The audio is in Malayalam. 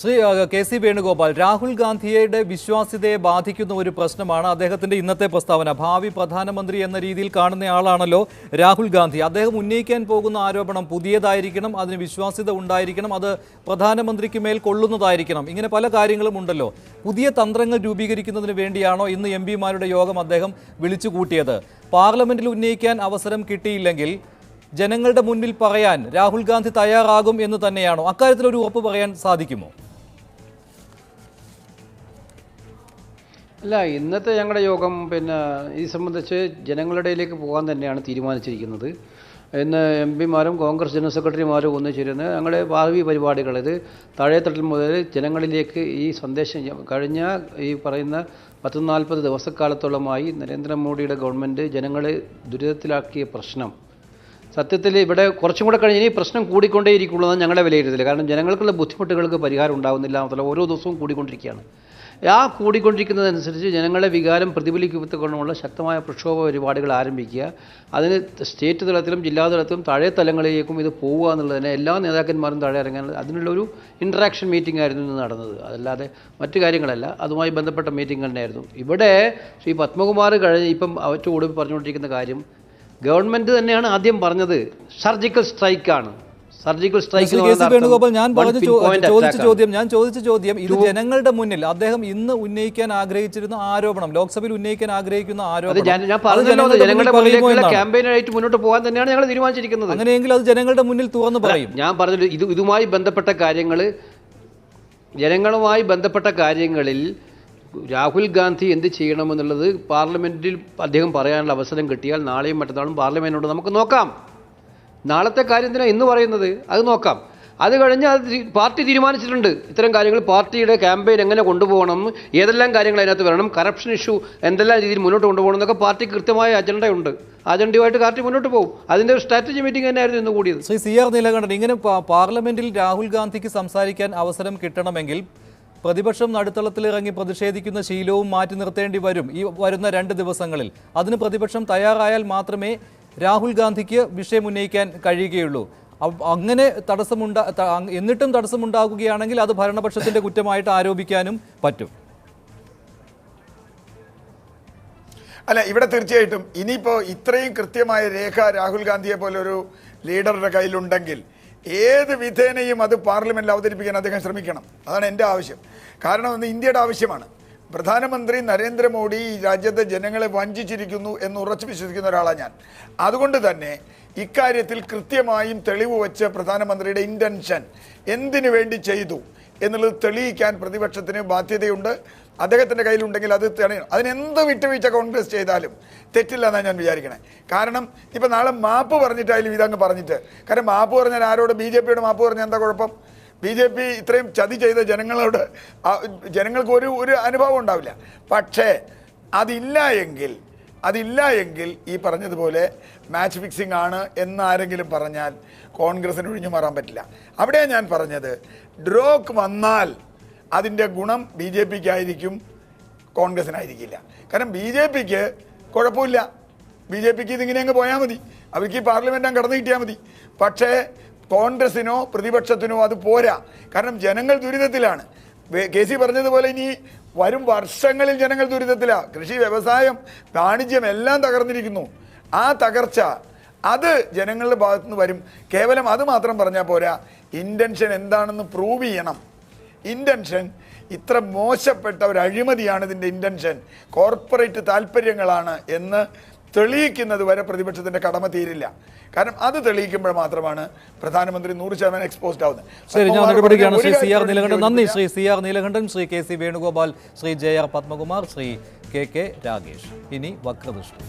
Shri K C Venugopal Rahul ഗാന്ധിയുടെ വിശ്വാസ്യതയെ ബാധിക്കുന്ന ഒരു പ്രശ്നമാണ് അദ്ദേഹത്തിന്റെ ഇന്നത്തെ പ്രസ്താവന. ഭാവി പ്രധാനമന്ത്രി എന്ന രീതിയിൽ കാണുന്ന ആളാണല്ലോ രാഹുൽ ഗാന്ധി. അദ്ദേഹം ഉന്നയിക്കാൻ പോകുന്ന ആരോപണം പുതിയതായിരിക്കണം അതിന് വിശ്വാസ്യത ഉണ്ടായിരിക്കണം അത് പ്രധാനമന്ത്രിക്ക് മേൽ കൊള്ളുന്നതായിരിക്കണം. ഇങ്ങനെ പല കാര്യങ്ങളും ഉണ്ടല്ലോ. പുതിയ തന്ത്രങ്ങൾ രൂപീകരിക്കുന്നതിന് വേണ്ടിയാണോ ഇന്ന് എം പിമാരുടെ യോഗം അദ്ദേഹം വിളിച്ചു കൂട്ടിയത്? പാർലമെന്റിൽ ഉന്നയിക്കാൻ അവസരം കിട്ടിയില്ലെങ്കിൽ ജനങ്ങളുടെ മുന്നിൽ പറയാൻ രാഹുൽ ഗാന്ധി തയ്യാറാകും എന്ന് തന്നെയാണോ? അക്കാര്യത്തിൽ ഒരു ഉറപ്പ് പറയാൻ സാധിക്കുമോ? അല്ല ഇന്നത്തെ ഞങ്ങളുടെ യോഗം പിന്നെ ഇത് സംബന്ധിച്ച് ജനങ്ങളുടെ ഇടയിലേക്ക് പോകാൻ തന്നെയാണ് തീരുമാനിച്ചിരിക്കുന്നത്. ഇന്ന് എം പിമാരും കോൺഗ്രസ് ജനറൽ സെക്രട്ടറിമാരും ഒന്നിച്ചിരുന്ന് ഞങ്ങളുടെ ഭാവി പരിപാടികൾ ഇത് താഴെത്തട്ടിൽ മുതൽ ജനങ്ങളിലേക്ക് ഈ സന്ദേശം കഴിഞ്ഞ ഈ പറയുന്ന പത്ത് നാൽപ്പത് ദിവസക്കാലത്തോളമായി നരേന്ദ്രമോദിയുടെ ഗവൺമെന്റ് ജനങ്ങളെ ദുരിതത്തിലാക്കിയ പ്രശ്നം സത്യത്തിൽ ഇവിടെ കുറച്ചും കൂടെ കഴിഞ്ഞ് ഇനി പ്രശ്നം കൂടിക്കൊണ്ടേയിരിക്കുള്ളൂ എന്ന് ഞങ്ങളുടെ വിലയിരുത്തൽ. കാരണം ജനങ്ങൾക്കുള്ള ബുദ്ധിമുട്ടുകൾക്ക് പരിഹാരം ഉണ്ടാകുന്നില്ല മാത്രമല്ല ഓരോ ദിവസവും കൂടിക്കൊണ്ടിരിക്കുകയാണ്. ആ കൂടിക്കൊണ്ടിരിക്കുന്നതനുസരിച്ച് ജനങ്ങളെ വികാരം പ്രതിഫലിക്കുന്നതുകൊണ്ടുള്ള ശക്തമായ പ്രക്ഷോഭ പരിപാടികൾ ആരംഭിക്കുക. അതിന് സ്റ്റേറ്റ് തലത്തിലും ജില്ലാ തലത്തിലും താഴെ തലങ്ങളിലേക്കും ഇത് പോവുക എന്നുള്ളതിനെ എല്ലാ നേതാക്കന്മാരും താഴെ ഇറങ്ങാൻ അതിനുള്ളൊരു ഇൻട്രാക്ഷൻ മീറ്റിംഗ് ആയിരുന്നു ഇന്ന് നടന്നത്. അതല്ലാതെ മറ്റു കാര്യങ്ങളല്ല. അതുമായി ബന്ധപ്പെട്ട മീറ്റിംഗ് തന്നെയായിരുന്നു. ഇവിടെ ശ്രീ പത്മകുമാർ കഴിഞ്ഞ് ഇപ്പം ഏറ്റവും കൂടി പറഞ്ഞുകൊണ്ടിരിക്കുന്ന കാര്യം ഗവൺമെന്റ് തന്നെയാണ് ആദ്യം പറഞ്ഞത് സർജിക്കൽ സ്ട്രൈക്കാണ്. സർജിക്കൽ സ്ട്രൈക്ക് വേണുഗോപാൽ ഞാൻ പറഞ്ഞു ചോദിച്ച ചോദ്യം ഞാൻ ചോദിച്ച ചോദ്യം ഇത് ജനങ്ങളുടെ മുന്നിൽ അദ്ദേഹം ഇന്ന് ഉന്നയിക്കാൻ ആഗ്രഹിച്ചിരുന്ന ആരോപണം ലോക്സഭയിൽ ഉന്നയിക്കാൻ ആഗ്രഹിക്കുന്ന ആരോപണം. ക്യാമ്പയിനായിട്ട് മുന്നോട്ട് പോകാൻ തന്നെയാണ് ഞങ്ങൾ തീരുമാനിച്ചിരിക്കുന്നത്. അങ്ങനെയെങ്കിൽ അത് ജനങ്ങളുടെ മുന്നിൽ തുറന്നു പറയും. ഞാൻ പറഞ്ഞത് ഇത് ഇതുമായി ബന്ധപ്പെട്ട കാര്യങ്ങൾ ജനങ്ങളുമായി ബന്ധപ്പെട്ട കാര്യങ്ങളിൽ രാഹുൽ ഗാന്ധി എന്ത് ചെയ്യണമെന്നുള്ളത് പാർലമെന്റിൽ അദ്ദേഹം പറയാനുള്ള അവസരം കിട്ടിയാൽ നാളെയും മറ്റന്നാളും പാർലമെന്റിനോട് നമുക്ക് നോക്കാം. നാളത്തെ കാര്യം തന്നെ ഇന്ന് പറയുന്നത്? അത് നോക്കാം. അത് കഴിഞ്ഞ് അത് പാർട്ടി തീരുമാനിച്ചിട്ടുണ്ട്. ഇത്തരം കാര്യങ്ങൾ പാർട്ടിയുടെ ക്യാമ്പയിൻ എങ്ങനെ കൊണ്ടുപോകണം ഏതെല്ലാം കാര്യങ്ങൾ അതിനകത്ത് വരണം കറപ്ഷൻ ഇഷ്യൂ എന്തെല്ലാം രീതിയിൽ മുന്നോട്ട് കൊണ്ടുപോകണം എന്നൊക്കെ പാർട്ടി കൃത്യമായ അജണ്ടയുണ്ട്. അജണ്ടയുമായിട്ട് പാർട്ടി മുന്നോട്ട് പോകും. അതിന്റെ ഒരു സ്ട്രാറ്റജി മീറ്റിംഗ് തന്നെയായിരുന്നു ഇന്ന് കൂടിയത്. ശ്രീ സി ആർ നീലകണ്ഠൻ ഇങ്ങനെ പാർലമെന്റിൽ രാഹുൽ ഗാന്ധിക്ക് സംസാരിക്കാൻ അവസരം കിട്ടണമെങ്കിൽ പ്രതിപക്ഷം നടുത്തളത്തിലിറങ്ങി പ്രതിഷേധിക്കുന്ന ശീലവും മാറ്റി നിർത്തേണ്ടി വരും ഈ വരുന്ന രണ്ട് ദിവസങ്ങളിൽ. അതിന് പ്രതിപക്ഷം തയ്യാറായാൽ മാത്രമേ രാഹുൽ ഗാന്ധിക്ക് വിഷയം ഉന്നയിക്കാൻ കഴിയുകയുള്ളൂ. അങ്ങനെ തടസ്സമുണ്ടാ എന്നിട്ടും തടസ്സമുണ്ടാകുകയാണെങ്കിൽ അത് ഭരണപക്ഷത്തിന്റെ കുറ്റമായിട്ട് ആരോപിക്കാനും പറ്റും. അല്ല ഇവിടെ തീർച്ചയായിട്ടും ഇനിയിപ്പോൾ ഇത്രയും കൃത്യമായ രേഖ രാഹുൽ ഗാന്ധിയെ പോലെ ഒരു ലീഡറുടെ കയ്യിലുണ്ടെങ്കിൽ ഏത് വിധേനയും അത് പാർലമെന്റിൽ അവതരിപ്പിക്കാൻ അദ്ദേഹം ശ്രമിക്കണം. അതാണ് എന്റെ ആവശ്യം. കാരണം ഇന്ത്യയുടെ ആവശ്യമാണ്. പ്രധാനമന്ത്രി നരേന്ദ്രമോദി രാജ്യത്തെ ജനങ്ങളെ വഞ്ചിച്ചിരിക്കുന്നു എന്ന് ഉറച്ചു വിശ്വസിക്കുന്ന ഒരാളാണ് ഞാൻ. അതുകൊണ്ട് തന്നെ ഇക്കാര്യത്തിൽ കൃത്യമായും തെളിവ് വെച്ച് പ്രധാനമന്ത്രിയുടെ ഇന്റൻഷൻ എന്തിനു വേണ്ടി ചെയ്തു എന്നുള്ളത് തെളിയിക്കാൻ പ്രതിപക്ഷത്തിന് ബാധ്യതയുണ്ട്. അദ്ദേഹത്തിന്റെ കയ്യിലുണ്ടെങ്കിൽ അത് തെളിയണം അതിനെന്ത് വിട്ടുവീഴ്ച കോൺഗ്രസ് ചെയ്താലും തെറ്റില്ല എന്നാണ് ഞാൻ വിചാരിക്കണേ. കാരണം ഇപ്പം നാളെ മാപ്പ് പറഞ്ഞിട്ടായാലും ഇതങ്ങ് പറഞ്ഞിട്ട്. കാരണം മാപ്പ് പറഞ്ഞാൽ ആരോട്? ബി ജെ പിയുടെ മാപ്പ് പറഞ്ഞാൽ എന്താ കുഴപ്പം? ബി ജെ പി ഇത്രയും ചതി ചെയ്ത ജനങ്ങളോട് ജനങ്ങൾക്ക് ഒരു ഒരു അനുഭവം ഉണ്ടാവില്ല. പക്ഷേ അതില്ല എങ്കിൽ അതില്ല എങ്കിൽ ഈ പറഞ്ഞതുപോലെ മാച്ച് ഫിക്സിംഗ് ആണ് എന്നാരെങ്കിലും പറഞ്ഞാൽ കോൺഗ്രസിന് ഒഴിഞ്ഞു മാറാൻ പറ്റില്ല. അവിടെയാണ് ഞാൻ പറഞ്ഞത്. ഡ്രോക്ക് വന്നാൽ അതിന്റെ ഗുണം ബി ജെ പിക്ക് ആയിരിക്കും കോൺഗ്രസിനായിരിക്കില്ല. കാരണം ബി ജെ പിക്ക് കുഴപ്പമില്ല. ബി ജെ പിക്ക് ഇതിങ്ങനെ അങ്ങ് പോയാൽ മതി. അവർക്ക് ഈ പാർലമെന്റ് അങ്ങ് കടന്നു കിട്ടിയാൽ മതി. പക്ഷേ കോൺഗ്രസിനോ പ്രതിപക്ഷത്തിനോ അത് പോരാ. കാരണം ജനങ്ങൾ ദുരിതത്തിലാണ്. കെ സി പറഞ്ഞതുപോലെ ഇനി വരും വർഷങ്ങളിൽ ജനങ്ങൾ ദുരിതത്തിലാണ് കൃഷി വ്യവസായം വാണിജ്യം എല്ലാം തകർന്നിരിക്കുന്നു. ആ തകർച്ച അത് ജനങ്ങളുടെ ഭാഗത്തുനിന്ന് വരും. കേവലം അത് മാത്രം പറഞ്ഞാൽ പോരാ. ഇന്റൻഷൻ എന്താണെന്ന് പ്രൂവ് ചെയ്യണം. ഇന്റൻഷൻ ഇത്ര മോശപ്പെട്ട ഒരു അഴിമതിയാണ് ഇതിന്റെ ഇന്റൻഷൻ കോർപ്പറേറ്റ് താല്പര്യങ്ങളാണ് എന്ന് തെളിയിക്കുന്നത് വരെ പ്രതിപക്ഷത്തിന്റെ കടമ തീരില്ല. കാരണം അത് തെളിയിക്കുമ്പോൾ മാത്രമാണ് പ്രധാനമന്ത്രി നൂറ് ശതമാനം എക്സ്പോസ്ഡ് ആവുന്നത്. ശരി ഞാൻ നടപടിക്കുകയാണ് സി ആർ നീലകണ്ഠൻ. നന്ദി. Shri C R Neelakantan Shri K C Venugopal Shri J R Padmakumar Shri K K Ragesh. ഇനി വക്രദൃഷ്ടി.